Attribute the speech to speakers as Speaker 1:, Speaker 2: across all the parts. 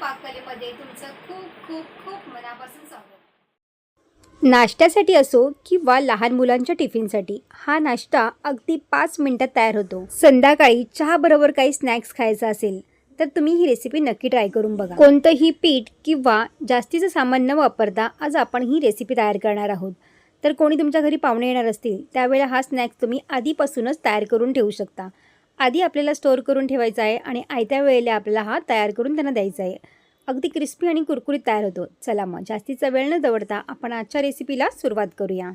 Speaker 1: पाककलेमध्ये तुमचं खूप खूप खूप मनापासून स्वागत.
Speaker 2: नाश्त्यासाठी असो किंवा लहान मुलांच्या टिफिनसाठी हा नाश्ता अगदी पाच मिनिटात तयार होतो. संध्याकाळी चहाबरोबर काही स्नॅक्स खायचा असेल तर तुम्ही ही रेसिपी नक्की ट्राय करून बघा. कोणतंही पीठ किंवा जास्तीचं सामान न वापरता आज आपण ही रेसिपी तयार करणार आहोत. तर कोणी तुमच्या घरी पाहुणे येणार असतील त्यावेळेला हा स्नॅक्स तुम्ही आधीपासूनच तयार करून ठेवू शकता. आधी आपल्याला स्टोअर करून ठेवायचा आहे आणि आयत्या वेळेला आपल्याला हा तयार करून त्यांना द्यायचा आहे. अगदी क्रिस्पी आणि कुरकुरीत तयार होतो. चला मग जास्तीचा वेळ न दवडता आपण आजच्या रेसिपीला सुरुवात करूया.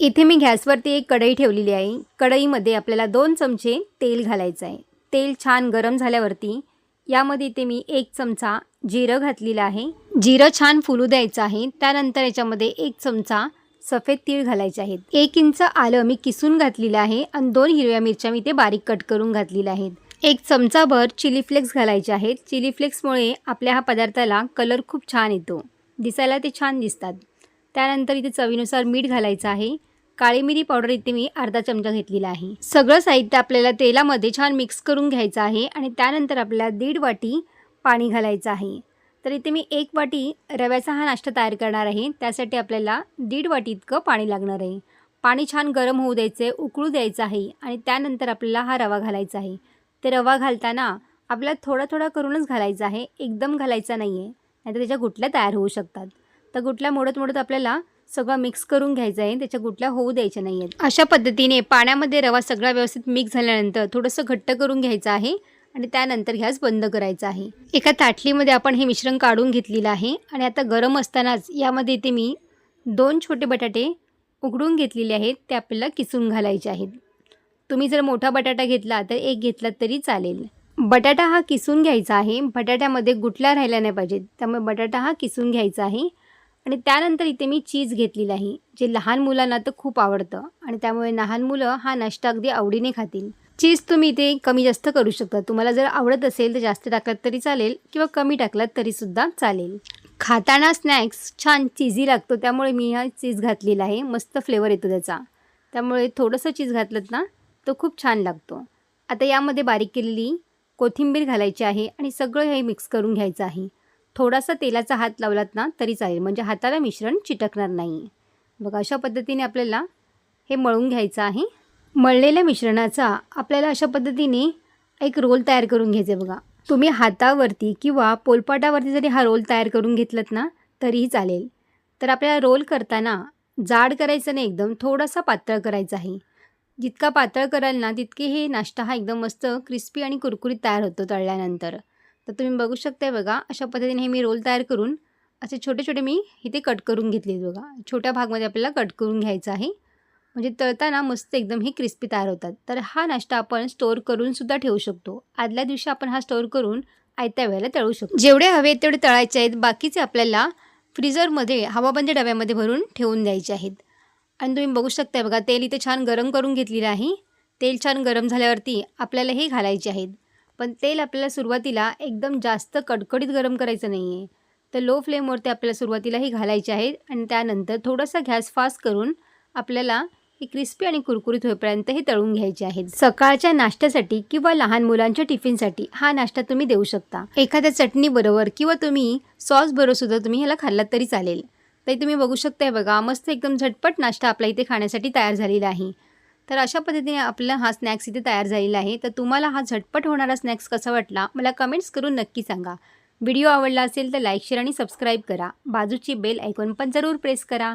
Speaker 2: इथे मी गॅसवरती एक कढई ठेवलेली आहे. कढईमध्ये आपल्याला दोन चमचे तेल घालायचं आहे. तेल छान गरम झाल्यावरती यामध्ये इथे मी एक चमचा जिरं घातलेलं आहे. जिरं छान फुलू द्यायचं आहे. त्यानंतर याच्यामध्ये एक चमचा सफेद तीळ घालायचे आहेत. एक इंच आलं मी किसून घातलेलं आहे आणि दोन हिरव्या मिरच्या मी ते बारीक कट करून घातलेल्या आहेत. एक चमचाभर चिली फ्लेक्स घालायचे आहेत. चिली फ्लेक्समुळे आपल्या हा पदार्थाला कलर खूप छान येतो. दिसायला ते छान दिसतात. त्यानंतर इथे चवीनुसार मीठ घालायचं आहे. काळी मिरी पावडर इथे मी अर्धा चमचा घेतलेला आहे. सगळं साहित्य आपल्याला तेलामध्ये छान मिक्स करून घ्यायचं आहे आणि त्यानंतर आपल्याला दीड वाटी पाणी घालायचं आहे. तर इथे मी एक वाटी रव्याचा हा नाश्ता तयार करणार आहे. त्यासाठी आपल्याला दीड वाटी इतकं पाणी लागणार आहे. पाणी छान गरम होऊ द्यायचं आहे उकळू द्यायचं आहे आणि त्यानंतर आपल्याला हा रवा घालायचा आहे. ते रवा घालताना आपल्याला थोडा थोडा करूनच घालायचा आहे. एकदम घालायचा नाही आहे नाहीतर त्याच्या गुटल्या तयार होऊ शकतात. तर गुटल्या मोडत मोडत आपल्याला सगळं मिक्स करून घ्यायचं आहे. त्याच्या गुटल्या होऊ द्यायच्या नाही आहेत अशा पद्धतीने पाण्यामध्ये रवा सगळा व्यवस्थित मिक्स झाल्यानंतर थोडंसं घट्ट करून घ्यायचं आहे. आणि त्यानंतर गॅस बंद करायचा आहे. एका ताटलीमध्ये आपण हे मिश्रण काढून घेतलेलं आहे आणि आता गरम असतानाच यामध्ये इथे मी दोन छोटे बटाटे उघडून घेतलेले आहेत ते आपल्याला किसून घालायचे आहेत. तुम्ही जर मोठा बटाटा घेतला तर एक घेतला तरी चालेल. बटाटा हा किसून घ्यायचा आहे. बटाट्यामध्ये गुटला राहिला नाही पाहिजेत त्यामुळे बटाटा हा किसून घ्यायचा आहे. आणि त्यानंतर इथे मी चीज घेतलेला आहे जे लहान मुलांना तर खूप आवडतं आणि त्यामुळे लहान मुलं हा नाश्ता अगदी आवडीने खातील. चीज तुम्ही इथे कमी जास्त करू शकता. तुम्हाला जर आवडत असेल तर जास्त टाकलात तरी चालेल किंवा कमी टाकलात तरीसुद्धा चालेल. खाताना स्नॅक्स छान चिझी लागतो त्यामुळे मी हा चीज घातलेला आहे. मस्त फ्लेवर येतो त्याचा. त्यामुळे थोडंसं चीज घातलं ना तो खूप छान लागतो. आता यामध्ये बारीक केलेली कोथिंबीर घालायची आहे आणि सगळं हे मिक्स करून घ्यायचं आहे. थोडासा तेलाचा हात लावलात ना तरी चालेल. म्हणजे हाताला मिश्रण चिटकणार नाही. बघा अशा पद्धतीने आपल्याला हे मळून घ्यायचं आहे. मळलेल्या मिश्रणाचा आपल्याला अशा पद्धतीने एक रोल तयार करून घ्यायचा बघा. तुम्ही हातावरती किंवा पोलपाटावरती जरी हा रोल तयार करून घेतलात ना तरीही चालेल. तर आपल्याला रोल करताना जाड करायचं नाही एकदम थोडासा पातळ करायचा आहे. जितका पातळ कराल ना तितके हे नाश्ता हा एकदम मस्त क्रिस्पी आणि कुरकुरीत तयार होतो तळल्यानंतर. तर तुम्ही बघू शकताय बघा अशा पद्धतीने हे मी रोल तयार करून असे छोटे छोटे मी इथे कट करून घेतले बघा. छोट्या भागमध्ये आपल्याला कट करून घ्यायचं आहे. म्हणजे तळताना मस्त एकदम हे क्रिस्पी तयार होतात. तर हा नाश्ता आपण स्टोअर करून सुद्धा ठेवू शकतो. आदल्या दिवशी आपण हा स्टोअर करून आयत्या वेळेला तळू शकतो. जेवढे हवे तेवढे तळायचे आहेत. बाकीचे आपल्याला फ्रीजरमध्ये हवाबंद डब्यामध्ये भरून ठेवून द्यायचे आहेत. आणि तुम्ही बघू शकताय बघा तेल इथे छान गरम करून घेतलेलं आहे. तेल छान गरम झाल्यावरती आपल्याला हे घालायचे आहेत. पण तेल आपल्याला सुरुवातीला एकदम जास्त कडकडीत गरम करायचं नाही आहे तर लो फ्लेमवरती आपल्याला सुरुवातीला हे घालायचे आहेत. आणि त्यानंतर थोडासा गॅस फास्ट करून आपल्याला हे क्रिस्पी आणि कुरकुरीत होईपर्यंत हे तळून घ्यायचे आहेत. सकाळच्या नाश्त्यासाठी किंवा लहान मुलांच्या टिफिनसाठी हा नाश्ता तुम्ही देऊ शकता. एखाद्या चटणी बरोबर किंवा तुम्ही सॉस बरोबर सुद्धा तुम्ही ह्याला खाल्लात तरी चालेल. तरी तुम्ही बघू शकताय बघा मस्त एकदम झटपट नाश्ता आपल्या इथे खाण्यासाठी तयार झालेला आहे. तर अशा पद्धतीने आपला हा स्नॅक्स इथे तयार झालेला आहे. तर तुम्हाला हा झटपट होणारा स्नॅक्स कसा वाटला मला कमेंट्स करून नक्की सांगा. व्हिडिओ आवडला असेल तर लाईक शेअर आणि सबस्क्राईब करा. बाजूची बेल ऐकून पण जरूर प्रेस करा.